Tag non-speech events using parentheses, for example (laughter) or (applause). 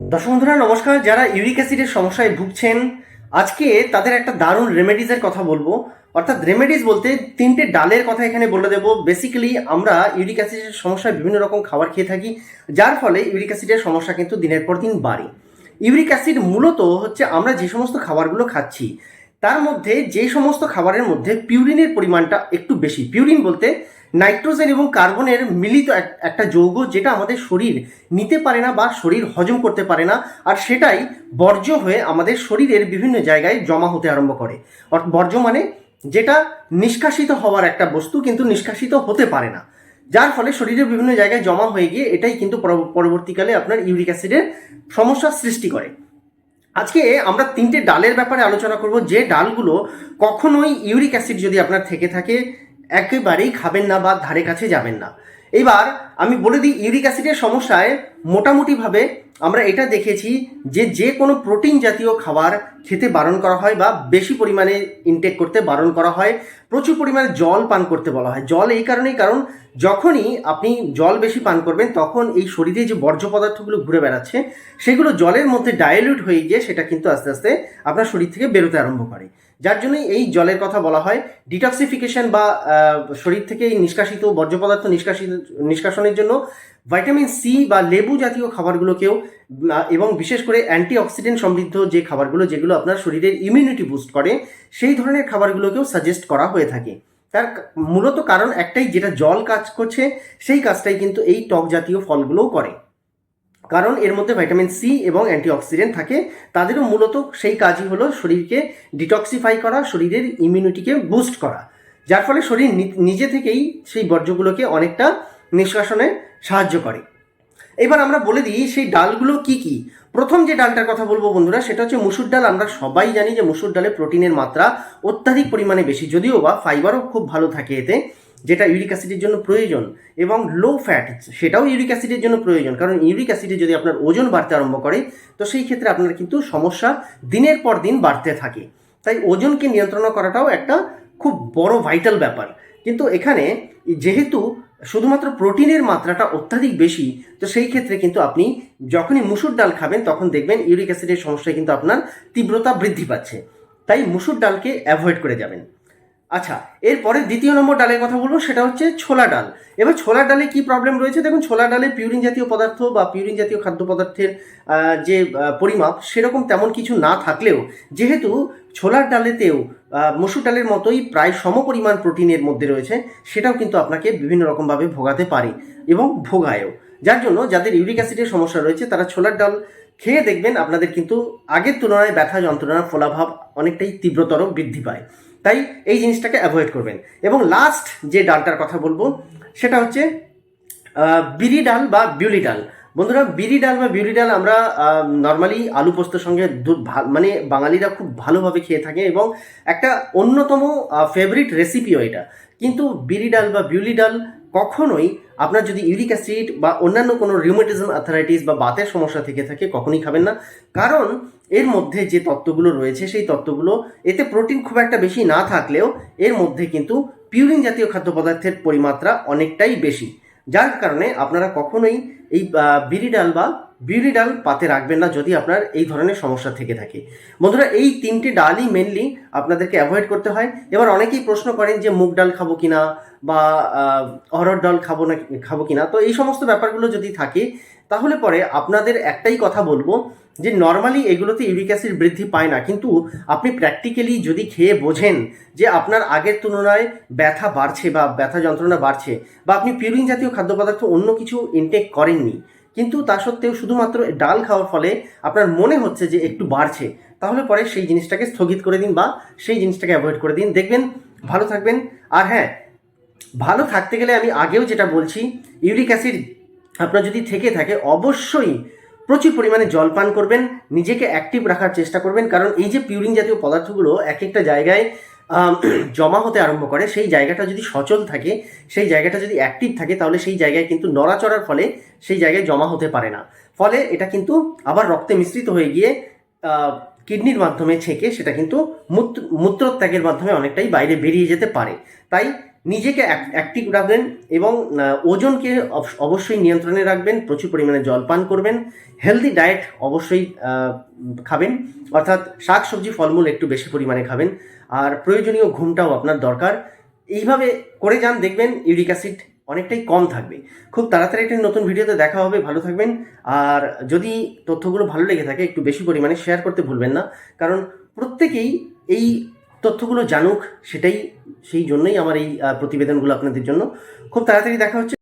দর্শক বন্ধুরা, নমস্কার। যারা ইউরিক অ্যাসিডের সমস্যায় ভুগছেন, আজকে তাদের একটা দারুণ রেমেডিজের কথা বলব। অর্থাৎ রেমেডিজ বলতে তিনটে ডালের কথা এখানে বলে দেবো। বেসিক্যালি আমরা ইউরিক অ্যাসিডের সমস্যায় বিভিন্ন রকম খাবার খেয়ে থাকি, যার ফলে ইউরিক অ্যাসিডের সমস্যা কিন্তু দিনের পর দিন বাড়ে। ইউরিক অ্যাসিড মূলত হচ্ছে আমরা যে সমস্ত খাবারগুলো খাচ্ছি, তার মধ্যে যে সমস্ত খাবারের মধ্যে পিউরিনের পরিমাণটা একটু বেশি। পিউরিন বলতে নাইট্রোজেন এবং কার্বনের মিলিত এক- একটা যৌগ যেটা আমাদের শরীর নিতে পারে না বা শরীর হজম করতে পারে না, আর সেটাই বর্জ্য হয়ে আমাদের শরীরের বিভিন্ন জায়গায় জমা হতে আরম্ভ করে। বর্জ্য মানে যেটা নিষ্কাশিত হওয়ার একটা বস্তু কিন্তু নিষ্কাশিত হতে পারে না। যার ফলে শরীরের বিভিন্ন জায়গায় জমা হয়ে গিয়ে এটাই কিন্তু পরবর্তীকালে আপনার ইউরিক অ্যাসিডের সমস্যার সৃষ্টি করে। আজকে আমরা তিনটে ডালের ব্যাপারে আলোচনা করব। যে ডালগুলো কখনোই ইউরিক অ্যাসিড যদি আপনার থেকে থাকে একেবারেই খাবেন না বা ধারে কাছে যাবেন না। এবার আমি বলে দিই ইউরিক অ্যাসিডের সমস্যায় মোটামুটিভাবে আমরা এটা দেখেছি যে যে কোনো প্রোটিন জাতীয় খাবার খেতে বারণ করা হয় বা বেশি পরিমাণে ইনটেক করতে বারণ করা হয়, প্রচুর পরিমাণে জল পান করতে বলা হয়। জল এই কারণেই কারণ যখনই আপনি জল বেশি পান করবেন, তখন এই শরীরে যে বর্জ্য পদার্থগুলো ঘুরে বেড়াচ্ছে, সেগুলো জলের মধ্যে ডাইলিউট হয়ে গিয়ে সেটা কিন্তু আস্তে আস্তে আপনার শরীর থেকে বেরোতে আরম্ভ করে। যার জন্যই এই জলের কথা বলা হয়। ডিটক্সিফিকেশন বা শরীর থেকে নিষ্কাশিত বর্জ্য পদার্থ নিষ্কাশিত, নিষ্কাশনের জন্য ভাইটামিন সি বা লেবু জাতীয় খাবারগুলোকেও এবং বিশেষ করে অ্যান্টিঅক্সিডেন্ট সমৃদ্ধ যে খাবারগুলো, যেগুলো আপনার শরীরের ইমিউনিটি বুস্ট করে, সেই ধরনের খাবারগুলোকেও সাজেস্ট করা হয়ে থাকে। তার মূলত কারণ একটাই, যেটা জল কাজ করছে, সেই কাজটাই কিন্তু এই টক জাতীয় ফলগুলোও করে। কারণ এর মধ্যে ভাইটামিন সি এবং অ্যান্টিঅক্সিডেন্ট থাকে, তাদেরও মূলত সেই কাজই হলো শরীরকে ডিটক্সিফাই করা, শরীরের ইমিউনিটিকে বুস্ট করা। যার ফলে শরীর নিজে থেকেই সেই বর্জ্যগুলোকে অনেকটা নিষ্কাশনে সাহায্য করে। এবার আমরা বলে দিই সেই ডালগুলো কি কি। প্রথম যে ডালটার কথা বলব বন্ধুরা, সেটা হচ্ছে মুসুর ডাল। আমরা সবাই জানি যে মুসুর ডালে প্রোটিনের মাত্রা অত্যাধিক পরিমাণে বেশি, যদিও বা ফাইবারও খুব ভালো থাকে এতে, যেটা ইউরিক অ্যাসিডের জন্য প্রয়োজন এবং লো ফ্যাট, সেটাও ইউরিক অ্যাসিডের জন্য প্রয়োজন। কারণ ইউরিক অ্যাসিডে যদি আপনার ওজন বাড়তে আরম্ভ করে, তো সেই ক্ষেত্রে আপনার কিন্তু সমস্যা দিনের পর দিন বাড়তে থাকে। তাই ওজনকে নিয়ন্ত্রণ করাটাও একটা খুব বড় ভাইটাল ব্যাপার। কিন্তু এখানে যেহেতু শুধুমাত্র প্রোটিনের মাত্রাটা অত্যাধিক বেশি, তো সেই ক্ষেত্রে কিন্তু আপনি যখনই মুসুর ডাল খাবেন, তখন দেখবেন ইউরিক অ্যাসিডের সমস্যায় কিন্তু আপনার তীব্রতা বৃদ্ধি পাচ্ছে। তাই মুসুর ডালকে অ্যাভয়েড করে যাবেন। আচ্ছা এরপরে দ্বিতীয় নম্বর ডালের কথা বলব, সেটা হচ্ছে ছোলা ডাল। এবার ছোলা ডালে কি প্রবলেম রয়েছে? দেখুন, ছোলা ডালে পিউরিন জাতীয় পদার্থ বা পিউরিন জাতীয় খাদ্য পদার্থের যে পরিমাপ, সেরকম তেমন কিছু না থাকলেও, যেহেতু ছোলার ডালেতেও মসুর ডালের মতোই প্রায় সম পরিমাণ প্রোটিনের মধ্যে রয়েছে, সেটাও কিন্তু আপনাকে বিভিন্ন রকমভাবে ভোগাতে পারে এবং ভোগায়ও। যার জন্য যাদের ইউরিক অ্যাসিডের সমস্যা রয়েছে, তারা ছোলার ডাল খেয়ে দেখবেন, আপনাদের কিন্তু আগের তুলনায় ব্যথা যন্ত্রণার ফলাভাব অনেকটাই তীব্রতর বৃদ্ধি পায়। তাই এই জিনিসটাকে অ্যাভয়েড করবেন। এবং লাস্ট যে ডালটার কথা বলব, সেটা হচ্ছে বিরি ডাল বা বিউলি ডাল। বন্ধুরা বিরি ডাল বা বিউলি ডাল আমরা নর্মালি আলু পোস্তর সঙ্গে মানে বাঙালিরা খুব ভালোভাবে খেয়ে থাকে এবং একটা অন্যতম ফেভারিট রেসিপিও এটা। কিন্তু বিরি ডাল বা বিউলি ডাল কখনোই আপনার যদি ইউরিক অ্যাসিড বা অন্যান্য কোনো রিউমেটিজম অ্যাথারাইটিস বা বাতের সমস্যা থেকে থাকে, কখনোই খাবেন না। কারণ এর মধ্যে যে তত্ত্বগুলো রয়েছে সেই তত্ত্বগুলো এতে প্রোটিন খুব একটা বেশি না থাকলেও এর মধ্যে কিন্তু পিউরিন জাতীয় খাদ্য পদার্থের পরিমাত্রা অনেকটাই বেশি। যার কারণে আপনারা কখনোই এই বিরি ডাল বা বিউরি ডাল পাতে রাখবেন না যদি আপনার এই ধরনের সমস্যা থেকে থাকে। বন্ধুরা এই তিনটি ডালই মেনলি আপনাদেরকে অ্যাভয়েড করতে হয়। এবার অনেকেই প্রশ্ন করেন যে মুগ ডাল খাব কিনা বা আহ, অরহর ডাল খাব না খাব কিনা? তো এই সমস্ত ব্যাপারগুলো যদি থাকে তাহলে পরে আপনাদের একটাই কথা বলব যে নর্মালি এগুলোতে ইউরিক অ্যাসিড বৃদ্ধি পায় না, কিন্তু আপনি প্র্যাকটিক্যালি যদি খেয়ে বোঝেন যে আপনার আগের তুলনায় ব্যথা বাড়ছে বা ব্যথা যন্ত্রণা বাড়ছে বা আপনি পিউরিন জাতীয় খাদ্য পদার্থ অন্য কিছু ইনটেক করেননি, কিন্তু তা সত্ত্বেও শুধুমাত্র ডাল খাওয়ার ফলে আপনার মনে হচ্ছে যে একটু বাড়ছে, তাহলে পরে সেই জিনিসটাকে স্থগিত করে দিন বা সেই জিনিসটাকে অ্যাভয়েড করে দিন। দেখবেন ভালো থাকবেন। আর হ্যাঁ ভালো থাকতে গেলে আমি আগেও যেটা বলছি ইউরিক অ্যাসিড আপনার যদি থেকে থাকে, অবশ্যই প্রচুর পরিমাণে জল পান করবেন, নিজেকে অ্যাক্টিভ রাখার চেষ্টা করবেন, কারণ এই যে পিউরিন জাতীয় পদার্থগুলো এক একটা জায়গায় (clears throat) জমা হতে আরম্ভ করে, সেই জায়গাটা যদি সচল থাকে, সেই জায়গাটা যদি অ্যাক্টিভ থাকে, তাহলে সেই জায়গায় কিন্তু নড়াচড়ার ফলে সেই জায়গায় জমা হতে পারে না। ফলে এটা কিন্তু আবার রক্তে মিশ্রিত হয়ে গিয়ে কিডনির মাধ্যমে ছেঁকে সেটা কিন্তু মূত্র- মূত্রত্যাগের মাধ্যমে অনেকটাই বাইরে বেরিয়ে যেতে পারে। তাই নিজেকে অ্যাক্টিভ রাখবেন এবং ওজনকে অবশ্যই নিয়ন্ত্রণে রাখবেন, প্রচুর পরিমাণে জল পান করবেন হেলদি ডায়েট অবশ্যই খাবেন, অর্থাৎ শাক সবজি ফলমূল একটু বেশি পরিমাণে খাবেন, আর প্রয়োজনীয় ঘুমটাও আপনার দরকার। এইভাবে করে যান, দেখবেন ইউরিক অ্যাসিড অনেকটাই কম থাকবে। খুব তাড়াতাড়ি একটি নতুন ভিডিওতে দেখা হবে, ভালো থাকবেন, আর যদি তথ্যগুলো ভালো লেগে থাকে, একটু বেশি পরিমাণে শেয়ার করতে ভুলবেন না, কারণ প্রত্যেকেই এই তথ্যগুলো জানুক সেটাই সেই জন্যই আমার এই প্রতিবেদনগুলো আপনাদের জন্য। খুব তাড়াতাড়ি দেখা হচ্ছে।